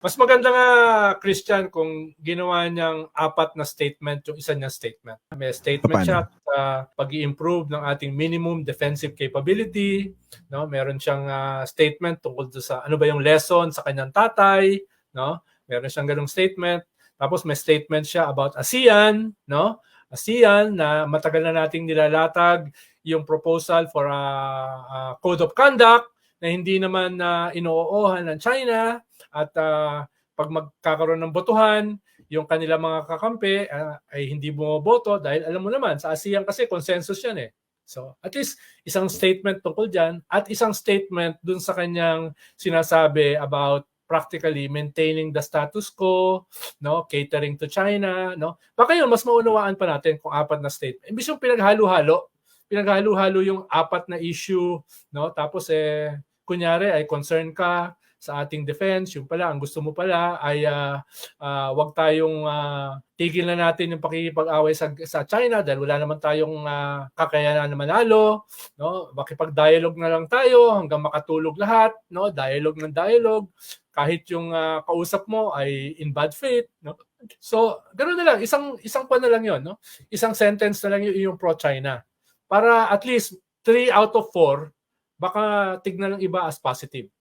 Mas maganda nga, Christian, kung ginawa niyang apat na statement yung isa niyang statement. May statement Paano? siya sa pag improve ng ating minimum defensive capability. No? Meron siyang ah, statement tungkol sa ano ba yung lesson sa kanyang tatay. No? Meron siyang ganong statement. Tapos may statement siya about ASEAN. No? ASEAN na matagal na nating nilalatag yung proposal for a, a code of conduct na hindi naman na inoohan ng China at ah, pag magkakaroon ng botohan, yung kanila mga kakampi ah, ay hindi bumoboto dahil alam mo naman sa ASEAN kasi consensus yan eh. So at least isang statement tungkol dyan at isang statement dun sa kanyang sinasabi about practically maintaining the status quo, no, catering to China, no. Baka yun mas maunawaan pa natin kung apat na statement. Imbis yung pinaghalo-halo, pinaghalo-halo yung apat na issue, no. Tapos eh kunyari ay concern ka sa ating defense, yung pala, ang gusto mo pala ay ah, ah, wag tayong ah, tigil na natin yung pakikipag-away sa, sa China dahil wala naman tayong ah, kakayanan na manalo, no? Makipag-dialogue na lang tayo hanggang makatulog lahat, no? Dialogue ng dialogue kahit yung ah, kausap mo ay in bad faith, no? So, ganoon na lang, isang isang pa na lang 'yon, no? Isang sentence na lang yung, yung pro-China. Para at least three out of four baka tignan ng iba as positive.